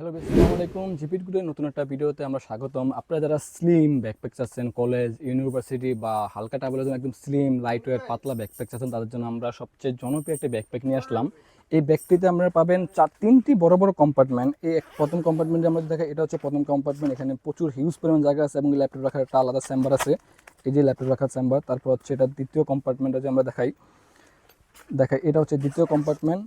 Hello আসসালামু আলাইকুম। জিপিট গুডের নতুন একটা ভিডিওতে আমরা স্বাগতম। আপনারা যারা স্লিম ব্যাকপ্যাক চাচ্ছেন কলেজ ইউনিভার্সিটি বা হালকা ট্রাভেলের জন্য একদম স্লিম লাইট ওয়েট পাতলা ব্যাকপ্যাক চাচ্ছেন তাদের জন্য আমরা সবচেয়ে জনপ্রিয় একটা ব্যাকপ্যাক নিয়ে আসলাম। এই ব্যাগটিতে আপনারা পাবেন চার, তিনটি বড় বড় কম্পার্টমেন্ট এই প্রথম কম্পার্টমেন্টে আমরা দেখা এটা হচ্ছে প্রথম কম্পার্টমেন্ট এখানে প্রচুর হিউজ পরিমাণ জায়গা আছে এবং ল্যাপটপ রাখার একটা আলাদা চেম্বার আছে। এই যে ল্যাপটপ রাখার চেম্বার তারপর হচ্ছে এটা দ্বিতীয় কম্পার্টমেন্ট আছে আমরা দেখাই। দেখাই, এটা হচ্ছে দ্বিতীয় কম্পার্টমেন্ট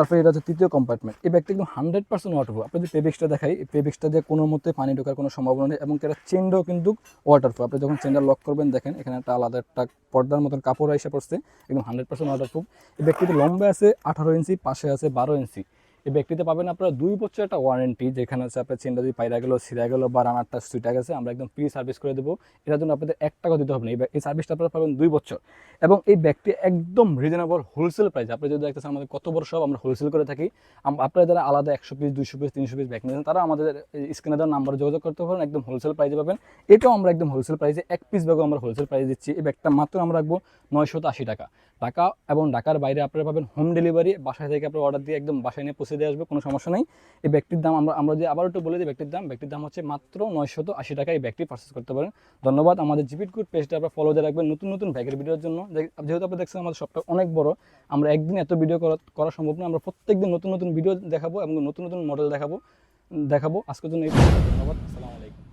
তারপরে এটা হচ্ছে তৃতীয় কম্পার্টমেন্ট এই ব্যাগটা কিন্তু হান্ড্রেড পার্সেন্ট ওয়াটারপ্রুফ আপনি যদি পেবেক্সটা দেখাই, এই পেবেক্সটা দিয়ে কোনো মতে পানি ঢোকার কোনো সম্ভাবনা নেই এবং এটা চেনটাও কিন্তু ওয়াটারপ্রুফ আপনি যখন চেনটা লক করবেন, দেখেন এখানে একটা আলাদা একটা পর্দার মতন কাপড় এসে পড়ছে, একদম হান্ড্রেড পার্সেন্ট ওয়াটারপ্রুফ এই ব্যাগটি লম্বা আছে, আঠারো ইঞ্চি, পাশে আছে বারো ইঞ্চি। এই ব্যাগটিতে পাবেন আপনারা দুই বছর একটা ওয়ারেন্টি যেখানে হচ্ছে আপনার চেনটা যদি পায়রা গেলো, ছিঁড়া গেলো বা রানারটা সুইটা গেছে, আমরা একদম ফ্রি সার্ভিস করে দেবো। এটার জন্য আপনাদের এক টাকা দিতে হবে না। এই সার্ভিসটা আপনারা পাবেন দুই বছর। এবং এই ব্যাগটি একদম রিজনেবল হোলসেল প্রাইস আপনি যদি দেখতেছেন আমাদের কত বড় সব আমরা হোলসেল করে থাকি আপনারা যারা আলাদা একশো পিস দুইশো পিস তিনশো পিস ব্যাগ নিয়েছেন, তারা আমাদের স্ক্রিনে দেওয়ার নাম্বার যোগাযোগ করতে পারেন, একদম হোলসেল প্রাইসে পাবেন। এটাও আমরা একদম হোলসেল প্রাইসে এক পিস ব্যাগও আমরা হোলসেল প্রাইসে দিচ্ছি। এই ব্যাগটা মাত্র আমরা রাখব নয়শত আশি টাকা। টাকা এবং ঢাকার বাইরে আপনারা পাবেন হোম ডেলিভারি বাসায় থেকে আপনার অর্ডার দিয়ে একদম বাসায় নিয়ে পৌঁছে দিয়ে আসবে, কোনো সমস্যা নেই। এই ব্যাগটির দাম আমরা আমরা যে আবার একটু বলে দিই, ব্যাগটির দাম ব্যাগটির দাম হচ্ছে মাত্র নয়শত আশি টাকা। এই ব্যাগটি পারচেস করতে পারেন। ধন্যবাদ। আমাদের জিপিট গুড পেজটা আপনারা ফলো দিয়ে রাখবেন নতুন নতুন ব্যাগের ভিডিওর জন্য। যেহেতু আপনি দেখছেন আমাদের সবটা অনেক বড়, আমরা একদিন এত ভিডিও করা করা সম্ভব না। আমরা প্রত্যেকদিন নতুন নতুন ভিডিও দেখাবো এবং নতুন নতুন মডেল দেখাবো দেখাবো। আজকের জন্য এই ধন্যবাদ। আসসালামু আলাইকুম।